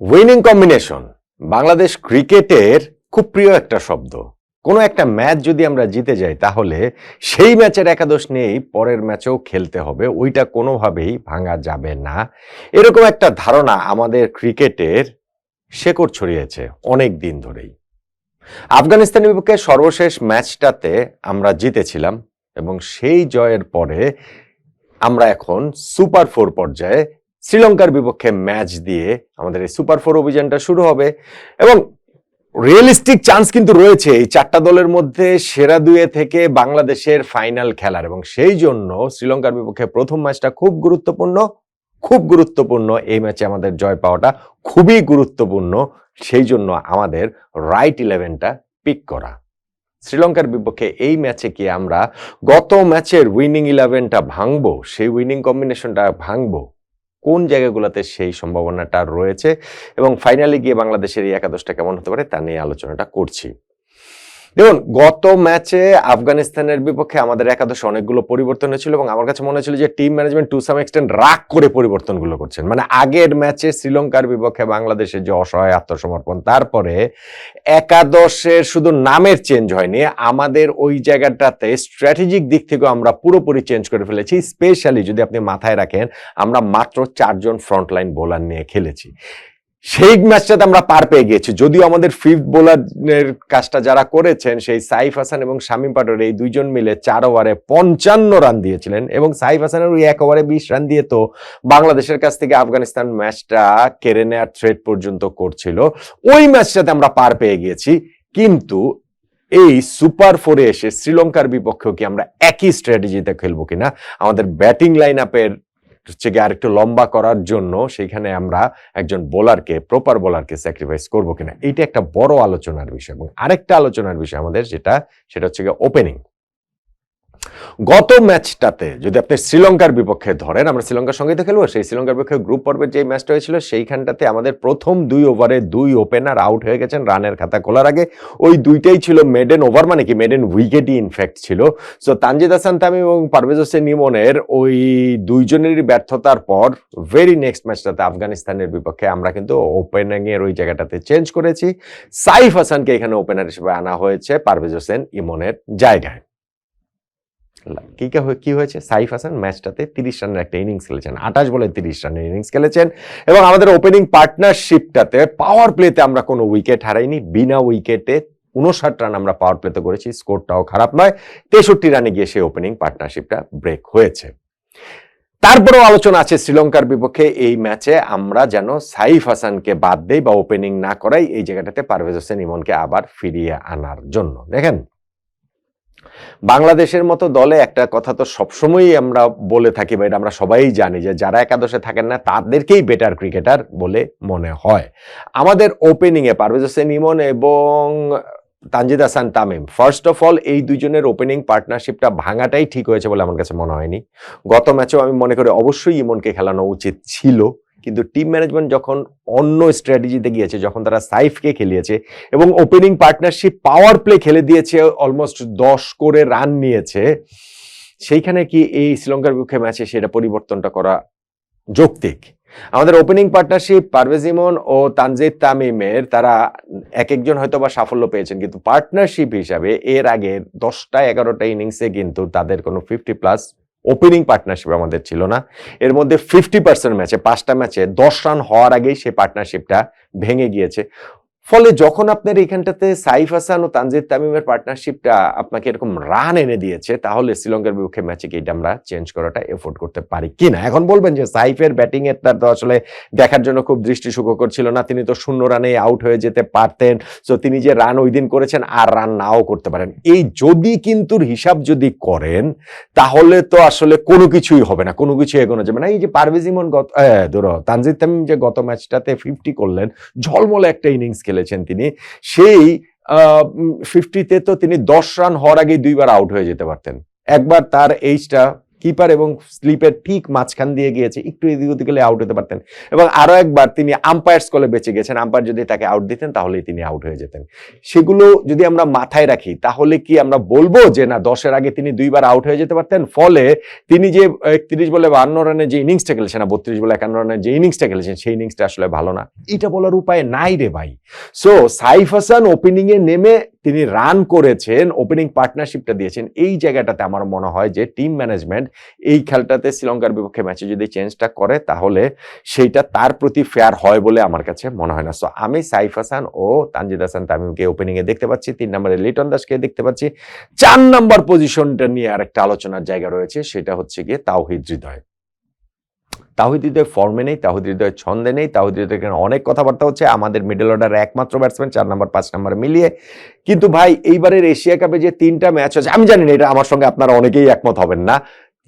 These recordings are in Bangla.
উইনিং কম্বিনেশন বাংলাদেশ ক্রিকেটের খুব প্রিয় একটা শব্দ। কোনো একটা ম্যাচ যদি আমরা জিতে যাই, তাহলে সেই ম্যাচের একাদশ নিয়েই পরের ম্যাচেও খেলতে হবে, ওইটা কোনোভাবেই ভাঙা যাবে না। এরকম একটা ধারণা আমাদের ক্রিকেটের শেকড় ছড়িয়েছে অনেক দিন ধরেই। আফগানিস্তানের বিপক্ষে সর্বশেষ ম্যাচটাতে আমরা জিতেছিলাম এবং সেই জয়ের পরে আমরা এখন সুপার ফোর পর্যায়ে শ্রীলঙ্কার বিপক্ষে ম্যাচ দিয়ে আমাদের এই সুপার ফোর অভিযানটা শুরু হবে। এবং রিয়েলিস্টিক চান্স কিন্তু রয়েছে এই চারটা দলের মধ্যে সেরা দুয়ে থেকে বাংলাদেশের ফাইনাল খেলার। এবং সেই জন্য শ্রীলঙ্কার বিপক্ষে প্রথম ম্যাচটা খুব গুরুত্বপূর্ণ খুব গুরুত্বপূর্ণ এই ম্যাচে আমাদের জয় পাওয়াটা খুবই গুরুত্বপূর্ণ। সেই জন্য আমাদের রাইট ইলেভেনটা পিক করা। শ্রীলঙ্কার বিপক্ষে এই ম্যাচে কি আমরা গত ম্যাচের উইনিং ইলেভেনটা ভাঙবো? সেই উইনিং কম্বিনেশনটা ভাঙবো? কোন জায়গাগুলোতে সেই সম্ভাবনাটা রয়েছে এবং ফাইনালি গিয়ে বাংলাদেশের এই একাদশটা কেমন হতে পারে তা নিয়ে আলোচনাটা করছি। দেখুন, গত ম্যাচে আফগানিস্তানের বিপক্ষে আমাদের একাদশে অনেকগুলো পরিবর্তন হয়েছিল এবং আমার কাছে মনে হয়েছিল যে team management to some extent রাগ করে পরিবর্তনগুলো করছেন। মানে আগের ম্যাচে শ্রীলঙ্কার বিপক্ষে বাংলাদেশের যে অসহায় আত্মসমর্পণ, তারপরে একাদশের শুধু নামের চেঞ্জ হয়নি, আমাদের ওই জায়গাটাতে স্ট্র্যাটেজিক দিক থেকেও আমরা পুরোপুরি চেঞ্জ করে ফেলেছি। স্পেশালি যদি আপনি মাথায় রাখেন, আমরা মাত্র চারজন ফ্রন্টলাইন বোলার নিয়ে খেলেছি। সেই ম্যাচটাতে আমরা পার পেয়ে গিয়েছি। যদিও আমাদের ফিফথ বোলারের কাজটা যারা করেছেন, সেই সাইফ হাসান এবং শামীম পাটোর এই দুইজন মিলে চার ওভারে পঞ্চান্ন রান দিয়েছিলেন এবং সাইফ হাসানের ওই এক ওভারে বিশ রান দিয়ে তো বাংলাদেশের কাছ থেকে আফগানিস্তান ম্যাচটা কেড়ে নেওয়ার থ্রেট পর্যন্ত করছিল। ওই ম্যাচটাতে আমরা পার পেয়ে গিয়েছি। কিন্তু এই সুপার ফোরে এসে শ্রীলঙ্কার বিপক্ষেও কি আমরা একই স্ট্র্যাটেজিতে খেলব কিনা? আমাদের ব্যাটিং লাইন আপের হচ্ছে গিয়ে আরেকটু লম্বা করার জন্য সেইখানে আমরা একজন বোলারকে প্রপার বোলারকে স্যাক্রিফাইস করব কিনা, এইটা একটা বড় আলোচনার বিষয় এবং আরেকটা আলোচনার বিষয় আমাদের যেটা, সেটা হচ্ছে গিয়ে ওপেনিং গত ম্যাচটাতে যদি আপনি শ্রীলঙ্কার বিপক্ষে ধরেন, আমরা শ্রীলঙ্কার সঙ্গেই তো খেলব সেই শ্রীলঙ্কার বিপক্ষে গ্রুপ পর্বের যে ম্যাচটা হয়েছিল, সেইখানটাতে আমাদের প্রথম দুই ওভারে দুই ওপেনার আউট হয়ে গেছেন, রানের খাতা খোলার আগে। ওই দুইটাই ছিল মেডেন ওভার মানে কি মেডেন উইকেটই ইনফ্যাক্ট ছিল। সো তানজিদ হাসান তামিম এবং পারভেজ হোসেন ইমনের ওই দুইজনেরই ব্যর্থতার পর ভেরি নেক্সট ম্যাচটাতে আফগানিস্তানের বিপক্ষে আমরা কিন্তু ওপেনিংয়ের ওই জায়গাটাতে চেঞ্জ করেছি। সাইফ হাসানকে এখানে ওপেনার হিসেবে আনা হয়েছে পারভেজ হোসেন ইমনের জায়গায়। কি কা- হয়েছে? সাইফ হাসান ম্যাচটাতে তিরিশ রানের একটা ইনিংস খেলেছেন। আঠাশ বলে তিরিশ রানের ইনিংস খেলেছেন। এবং আমাদের ওপেনিং পার্টনারশিপটাতে পাওয়ার প্লেতে আমরা কোনো উইকেট হারাইনি। বিনা উইকেটে উনষাট রান আমরা পাওয়ার প্লেতে করেছি। স্কোরটাও খারাপ নয়। তেষট্টি রানে গিয়ে সেই ওপেনিং পার্টনারশিপটা ব্রেক হয়েছে। তারপরেও আলোচনা আছে শ্রীলঙ্কার বিপক্ষে। এই ম্যাচে আমরা যেন সাইফ হাসানকে বাদ দেই বা ওপেনিং না করাই, এই জায়গাটাতে পারভেজ হোসেন ইমনকে আবার ফিরিয়ে আনার জন্য। দেখেন বাংলাদেশের মতো দলে একটা কথা তো সবসময়ই আমরা বলে থাকি বা এটা আমরা সবাই জানি যে যারা একাদশে থাকেন না, তাদেরকেই বেটার ক্রিকেটার বলে মনে হয়। আমাদের ওপেনিংয়ে পারভেজ হোসেন ইমন এবং Tanzid Hasan Tamim first of all এই দুজনের ওপেনিং পার্টনারশিপটা ভাঙাটাই ঠিক হয়েছে বলে আমার কাছে মনে হয়নি। গত ম্যাচেও আমি মনে করি অবশ্যই ইমনকে খেলানো উচিত ছিল। কিন্তু টিম ম্যানেজমেন্ট যখন অন্য স্ট্র্যাটেজিতে গিয়েছে, যখন তারা সাইফকে খেলিয়েছে এবং ওপেনিং পার্টনারশিপ পাওয়ার প্লে খেলে দিয়েছে অলমোস্ট দশ করে রান নিয়েছে, সেইখানে কি এই শ্রীলঙ্কার বিপক্ষে ম্যাচে সেটা পরিবর্তনটা করা যৌক্তিক? আমাদের ওপেনিং পার্টনারশিপ পারভেজ ইমন ও তানজিদ তামিমের তারা এক একজন হয়তো বা সাফল্য পেয়েছেন, কিন্তু পার্টনারশিপ হিসাবে এর আগে দশটা এগারোটা ইনিংসে কিন্তু তাদের কোনো ফিফটি প্লাস ওপেনিং পার্টনারশিপ আমাদের ছিল না। এর মধ্যে ফিফটি পার্সেন্ট ম্যাচে পাঁচটা ম্যাচে দশ রান হওয়ার আগেই সেই পার্টনারশিপটা ভেঙে গিয়েছে। ফলে যখন আপনার এখানটাতে সাইফ হাসান ও তানজিদ তামিমের পার্টনারশিপটা আপনাকে এরকম রান এনে দিয়েছে, তাহলে শ্রীলঙ্কার বিপক্ষে ম্যাচে কি এটা আমরা চেঞ্জ করাটা এফোর্ড করতে পারি কিনা? এখন বলবেন যে সাইফের ব্যাটিং এর তার তো আসলে দেখার জন্য খুব দৃষ্টি সুখকর ছিল না। তিনি তো শূন্য রানে আউট হয়ে যেতে পারতেন। সো তিনি যে রান ওই দিন করেছেন আর রান নাও করতে পারেন। এই যদি কিন্তু হিসাব যদি করেন, তাহলে তো আসলে কোনো কিছুই হবে না, কোনো কিছু এগোনো যাবে না। এই যে পারভেজ ইমন গত ধরো, তানজিদ তামিম যে গত ম্যাচটাতে ফিফটি করলেন, ঝলমলে একটা ইনিংস খেলেছেন তিনি, সেই ফিফটিতে তো তিনি দশ রান হওয়ার আগেই দুইবার আউট হয়ে যেতে পারতেন। একবার তার এইজটা কিপার এবং স্লিপের ঠিক মাঝখান দিয়ে গিয়েছে, একটু এদিক ওদিক গেলে আউট হতে পারতেন। এবং আরও একবার তিনি আম্পায়ার্স কলে বেঁচে গেছেন। আম্পায়ার যদি তাকে আউট দিতেন, তাহলেই তিনি আউট হয়ে যেতেন। সেগুলো যদি আমরা মাথায় রাখি, তাহলে কি আমরা বলব যে, না, দশের আগে তিনি দুইবার আউট হয়ে যেতে পারতেন? ফলে তিনি যে একত্রিশ বলে বান্ন রানের যে ইনিংসটা খেলেছেন, না, বত্রিশ বলে একান্ন রানের যে ইনিংসটা খেলেছেন, সেই ইনিংসটা আসলে ভালো না। এটা বলার উপায় নাই রে ভাই। সো সাইফ হাসান ওপেনিং এ নেমে তিনি রান করেছেন ওপেনিং পার্টনারশিপটা দিয়েছেন। এই জায়গাটাতে আমার মনে হয় যে টিম ম্যানেজমেন্ট এই খেলটাতে শ্রীলঙ্কার বিপক্ষে ম্যাচে যদি চেঞ্জটা করে, তাহলে সেইটা তার প্রতি ফেয়ার হয় বলে আমার কাছে মনে হয় না। সো আমি সাইফ হাসান ও তানজিদ হাসান তামিমকে ওপেনিং এ দেখতে পাচ্ছি, তিন নম্বরে লিটন দাসকে দেখতে পাচ্ছি। চার নম্বর পজিশনটা নিয়ে আরেকটা আলোচনার জায়গা রয়েছে, সেটা হচ্ছে গিয়ে তাওহিদ হৃদয়। তাহিদ হৃদয় ফর্মে নেই তাহিদ হৃদয় ছন্দে নেই তাহিদ হৃদয় অনেক কথাবার্তা হচ্ছে, আমাদের মিডল অর্ডারে একমাত্র ব্যাটসম্যান চার নম্বর, পাঁচ নম্বর মিলিয়ে। কিন্তু ভাই, এইবারের এশিয়া কাপে যে তিনটা ম্যাচ হচ্ছে আমি জানি না, এটা আমার সঙ্গে আপনারা অনেকেই একমত হবেন না।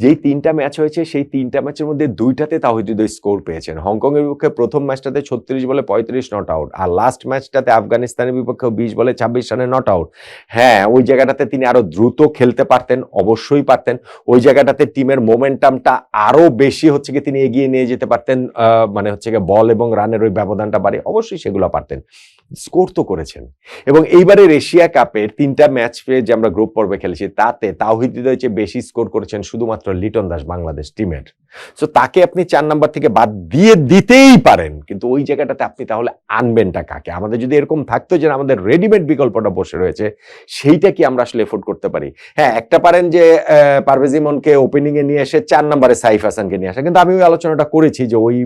যেই তিনটা ম্যাচ হয়েছে, সেই তিনটা ম্যাচের মধ্যে দুইটাতে তাহিদ হৃদয় স্কোর পেয়েছেন। হংকং এর বিপক্ষে প্রথম ম্যাচটাতে ছত্রিশ বলে পঁয়ত্রিশ নট আউট আর লাস্ট ম্যাচটাতে আফগানিস্তানের বিপক্ষে বিশ বলে ছাব্বিশ রানে নট আউট। হ্যাঁ ওই জায়গাটাতে তিনি আরও দ্রুত খেলতে পারতেন, অবশ্যই পারতেন। ওই জায়গাটাতে টিমের মোমেন্টামটা আরও বেশি হচ্ছে কি তিনি এগিয়ে নিয়ে যেতে পারতেন মানে হচ্ছে গিয়ে বল এবং রানের ওই ব্যবধানটা বাড়ে অবশ্যই সেগুলো পারতেন। স্কোর তো করেছেন। এবং এইবারের এশিয়া কাপের তিনটা ম্যাচ পেয়ে যে আমরা গ্রুপ পর্বে খেলেছি, তাতে তাওহিদ হৃদয় চেয়ে বেশি স্কোর করেছেন শুধুমাত্র লিটন দাস বাংলাদেশ টিমের। সো তাকে আপনি চার নাম্বার থেকে বাদ দিয়ে দিতেই পারেন, কিন্তু ওই জায়গাটাতে আপনি তাহলে আনবেনটা কাকে? আমাদের যদি এরকম থাকতো যে আমাদের রেডিমেড বিকল্পটা বসে রয়েছে, সেইটা কি আমরা আসলে এফোর্ড করতে পারি? হ্যাঁ একটা পারেন যে পারভেজ ইমনকে ওপেনিং এ নিয়ে এসে চার নম্বরে সাইফ হাসানকে নিয়ে আসা, কিন্তু আমি ওই আলোচনাটা করেছি যে ওই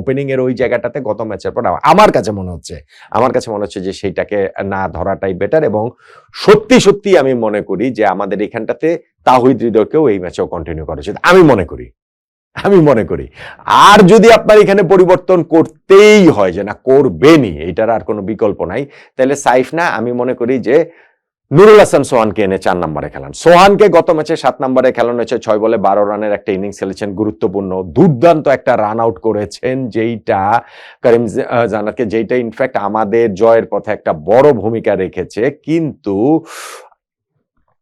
ওপেনিং এর ওই জায়গাটাতে গত ম্যাচের পর আমার কাছে মনে হচ্ছে, আমার কাছে মনে হচ্ছে যে সেইটাকে না ধরাটাই বেটার এবং সত্যি সত্যি আমি মনে করি যে আমাদের এখানটাতে তাহিদ হৃদয়কেও এই ম্যাচেও কন্টিনিউ করা উচিত। আমি মনে করি আমি মনে করি। আর যদি আপনার এখানে পরিবর্তন করতেই হয় যে না করবেনই এটার আর কোনো বিকল্প নাই তাহলে সাইফ না আমি মনে করি যে নুরুল হাসান সোহানকে এনে চার নম্বরে খেলান। সোহানকে গত ম্যাচে সাত নম্বরে খেলানো হয়েছে ছয় বলে বারো রানের একটা ইনিংস খেলেছেন গুরুত্বপূর্ণ দুর্দান্ত একটা রান আউট করেছেন যেইটা করিম জ- আহ, যেইটা ইনফ্যাক্ট আমাদের জয়ের পথে একটা বড় ভূমিকা রেখেছে। কিন্তু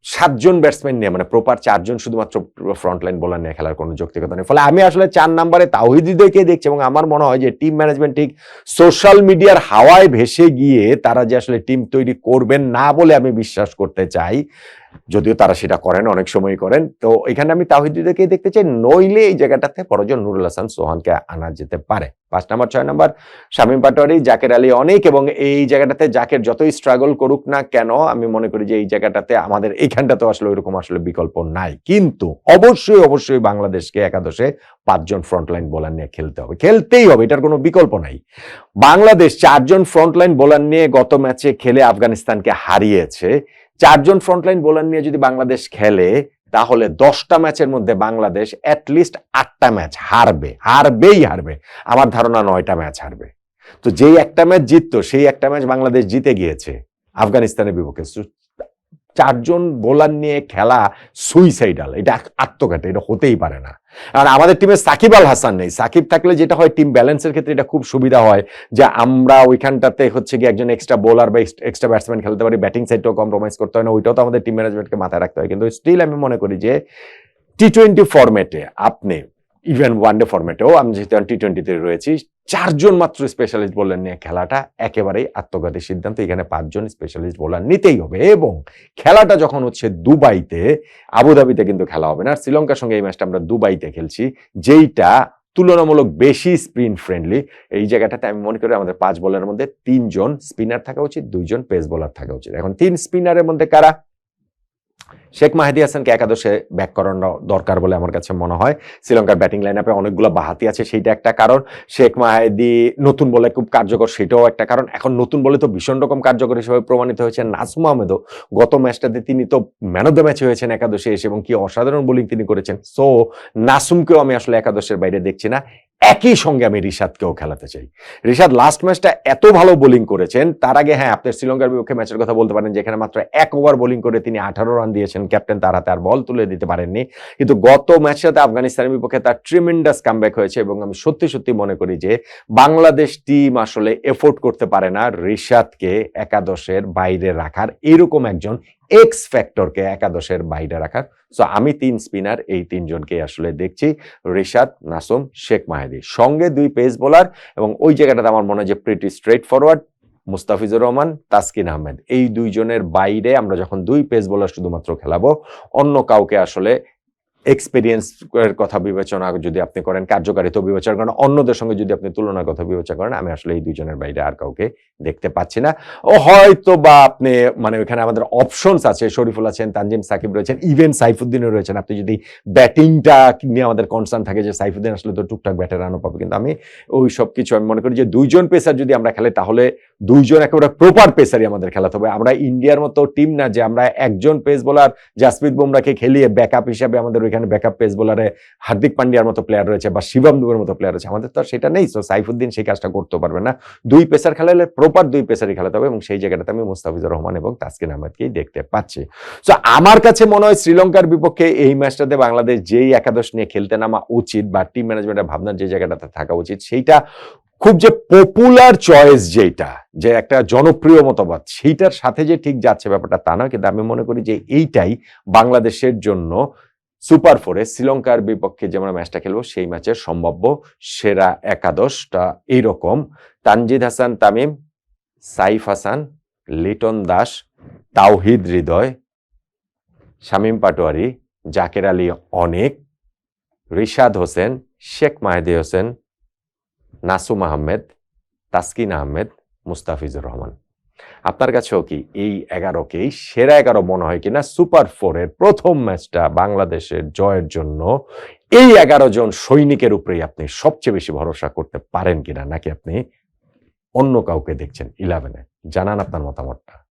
সাতজন ব্যাটসম্যান নিয়ে মানে প্রপার চারজন শুধুমাত্র ফ্রন্ট লাইন বোলার নিয়ে খেলার কোনো যৌক্তিকতা নেই। ফলে আমি আসলে চার নাম্বারে তাহিদিদেরকে দেখছি এবং আমার মনে হয় যে টিম ম্যানেজমেন্ট ঠিক সোশ্যাল মিডিয়ার হাওয়ায় ভেসে গিয়ে তারা যে আসলে টিম তৈরি করবেন না বলে আমি বিশ্বাস করতে চাই যদিও তারা সেটা করেন, অনেক সময় করেন। তো এখানে আমি তাহিদ হৃদয়কে দেখতে চাই, নইলে এই জায়গাটাতে পরজন নুরুল হাসান সোহানকে আনা যেতে পারে। পাঁচ নম্বর, ছয় নম্বর, শামীম পাটোয়ারি, জাকের আলী অনেক এবং এই জায়গাটাতে জাকের যতই স্ট্রাগল করুক না কেন, আমি মনে করি যে এই জায়গাটাতে আমাদের এইখানটাতে আসলে ওইরকম আসলে বিকল্প নাই। কিন্তু অবশ্যই অবশ্যই বাংলাদেশকে একাদশে পাঁচজন ফ্রন্টলাইন বোলার নিয়ে খেলতে হবে। খেলতেই হবে, এটার কোনো বিকল্প নাই। বাংলাদেশ চারজন ফ্রন্টলাইন বোলার নিয়ে গত ম্যাচে খেলে আফগানিস্তানকে হারিয়েছে। চারজন ফ্রন্টলাইন বোলার নিয়ে যদি বাংলাদেশ খেলে, তাহলে দশটা ম্যাচের মধ্যে বাংলাদেশ অ্যাটলিস্ট আটটা ম্যাচ হারবে, হারবেই হারবে। আমার ধারণা নয়টা ম্যাচ হারবে। তো যেই একটা ম্যাচ জিততো, সেই একটা ম্যাচ বাংলাদেশ জিতে গিয়েছে। আফগানিস্তানের বিপক্ষে। চারজন বোলার নিয়ে খেলা সুইসাইডাল এটা আত্মঘাতী, এটা হতেই পারে না। আর আমাদের টিমে সাকিব আল হাসান নেই। সাকিব থাকলে যেটা হয় টিম ব্যালেন্সের ক্ষেত্রে এটা খুব সুবিধা হয় যে আমরা ওইখানটাতে হচ্ছে কি একজন এক্সট্রা বোলার বা এক্সট্রা ব্যাটসম্যান খেলতে পারি। ব্যাটিং সাইডটাও কম্প্রোমাইজ করতে হয় না, ওইটাও তো আমাদের টিম ম্যানেজমেন্টকে মাথায় রাখতে হয়। কিন্তু স্টিল আমি মনে করি যে টি টোয়েন্টি ফরম্যাটে আপনি ইভেন ওয়ানডে ফরম্যাটেও আমি যেহেতু টি টোয়েন্টিতে রয়েছি চারজন মাত্র স্পেশালিস্ট বোলার নিয়ে খেলাটা একেবারেই আত্মঘাতী সিদ্ধান্ত। এখানে পাঁচজন স্পেশালিস্ট বোলার নিতেই হবে এবং খেলাটা যখন হচ্ছে দুবাইতে, আবুধাবিতে কিন্তু খেলা হবে না। আর শ্রীলঙ্কার সঙ্গে এই ম্যাচটা আমরা দুবাইতে খেলছি, যেইটা তুলনামূলক বেশি স্পিন ফ্রেন্ডলি এই জায়গাটাতে আমি মনে করি আমাদের পাঁচ বলের মধ্যে তিনজন স্পিনার থাকা উচিত, দুইজন পেস বোলার থাকা উচিত। এখন তিন স্পিনারের মধ্যে কারা? শেখ মাহাদি হাসানকে একাদশে ব্যাক করানো দরকার বলে আমার কাছে মনে হয়। শ্রীলঙ্কার ব্যাটিং লাইন আপে অনেকগুলো বাহাতি আছে, সেইটা একটা কারণ। শেখ মাহাদি নতুন বলে খুব কার্যকর, সেটাও একটা কারণ। এখন নতুন বলে তো ভীষণ রকম কার্যকর হিসেবে প্রমাণিত হয়েছে। নাজমু আহমেদও গত ম্যাচটাতে তিনি তো ম্যান অফ দ্য ম্যাচ হয়েছেন একাদশে এসে এবং কি অসাধারণ বোলিং তিনি করেছেন। সো নাসুমকেও আমি আসলে একাদশের বাইরে দেখছি না। একই সঙ্গে আমি রিশাদকেও খেলাতে চাই। রিশাদ লাস্ট ম্যাচটা এত ভালো বোলিং করেছেন, তার আগে হ্যাঁ আপনি শ্রীলঙ্কার বিপক্ষে ম্যাচের কথা বলতে পারেন যেখানে মাত্র এক ওভার বোলিং করে তিনি আঠারো রান দিয়েছেন। ক্যাপ্টেন তার হাতে আর বল তুলে দিতে পারেননি। কিন্তু গত ম্যাচটাতে আফগানিস্তানের বিপক্ষে তার ট্রিমেন্ডাস কামব্যাক হয়েছে এবং আমি সত্যি সত্যি মনে করি যে, বাংলাদেশ টিম আসলে এফোর্ড করতে পারে না রিশাদকে একাদশের বাইরে রাখার। এরকম একজন এক্স ফ্যাক্টরকে একাদশের বাইরে রাখার। সো আমি তিন স্পিনার এই তিনজনকে আসলে দেখছি। রিশাদ, নাসুম, শেখ মাহেদি। সঙ্গে দুই পেস বোলার এবং ওই জায়গাটাতে আমার মনে হয় যে pretty straightforward Mustafizur Rahman, Taskin Ahmed. এই দুইজনের বাইরে আমরা যখন দুই পেস বোলার শুধুমাত্র খেলাবো, অন্য কাউকে আসলে এক্সপিরিয়েন্স এর কথা বিবেচনা যদি আপনি করেন, কার্যকারিতা বিবেচনা করেন, অন্যদের সঙ্গে যদি আপনি তুলনার কথা বিবেচনা করেন, আমি আসলে এই দুইজনের বাইরে আর কাউকে দেখতে পাচ্ছি না। ও হয়তো বা আপনি মানে ওইখানে আমাদের অপশনস আছে, শরীফুল আছেন, তানজিম সাকিব রয়েছেন ইভেন সাইফুদ্দিনও রয়েছেন। আপনি যদি ব্যাটিংটা নিয়ে আমাদের কনসার্ন থাকে যে সাইফুদ্দিন আসলে তো টুকটাক ব্যাটে রানও পাবে, কিন্তু আমি ওই সব কিছু আমি মনে করি যে দুইজন পেসার যদি আমরা খেলে, তাহলে দুইজন একেবারে প্রপার পেসারই আমাদের খেলাতে হবে। আমরা ইন্ডিয়ার মতো টিম না যে আমরা একজন পেস বোলার জাসপ্রীত বুমরাকে খেলিয়ে ব্যাকআপ হিসাবে আমাদের ওইখানে ব্যাকআপ পেস বোলারে হার্দিক পান্ডিয়ার মতো প্লেয়ার রয়েছে বা শিবম দুবের মতো প্লেয়ার রয়েছে। আমাদের তো সেটা নেই সো সাইফুদ্দিন সেই কাজটা করতে পারবে না। দুই পেসার খেলালে প্রপার দুই পেসারই খেলাতে হবে এবং সেই জায়গাটাতে আমি মুস্তাফিজুর রহমান এবং তাসকিন আহমেদকেই দেখতে পাচ্ছি। সো আমার কাছে মনে হয় শ্রীলঙ্কার বিপক্ষে এই ম্যাচটাতে বাংলাদেশ যেই একাদশ নিয়ে খেলতে নামা উচিত বা টিম ম্যানেজমেন্টের ভাবনার যে জায়গাটাতে থাকা উচিত, সেইটা খুব যে পপুলার চয়েস যেটা যে একটা জনপ্রিয় মতবাদ, সেইটার সাথে যে ঠিক যাচ্ছে ব্যাপারটা তা নয়। কিন্তু আমি মনে করি যে এইটাই বাংলাদেশের জন্য সুপার ফোরে শ্রীলঙ্কার বিপক্ষে যে আমরা ম্যাচটা খেলব, সেই ম্যাচের সম্ভাব্য সেরা একাদশটা এইরকম। তানজিদ হাসান, তামিম, সাইফ হাসান, লিটন দাস, তাওহিদ হৃদয়, শামীম পাটোয়ারি, জাকের আলী অনেক, রিশাদ হোসেন, শেখ মাহেদি হোসেন, নাসুম আহমেদ, তাসকিন আহমেদ, মুস্তাফিজুর রহমান। আপনার কাছেও কি এই এগারোকেই সেরা এগারো মনে হয় কিনা? সুপার ফোরের প্রথম ম্যাচটা বাংলাদেশের জয়ের জন্য এই এগারো জন সৈনিকের উপরেই আপনি সবচেয়ে বেশি ভরসা করতে পারেন কিনা? নাকি আপনি অন্য কাউকে দেখছেন? ইলেভেনে জানান আপনার মতামতটা।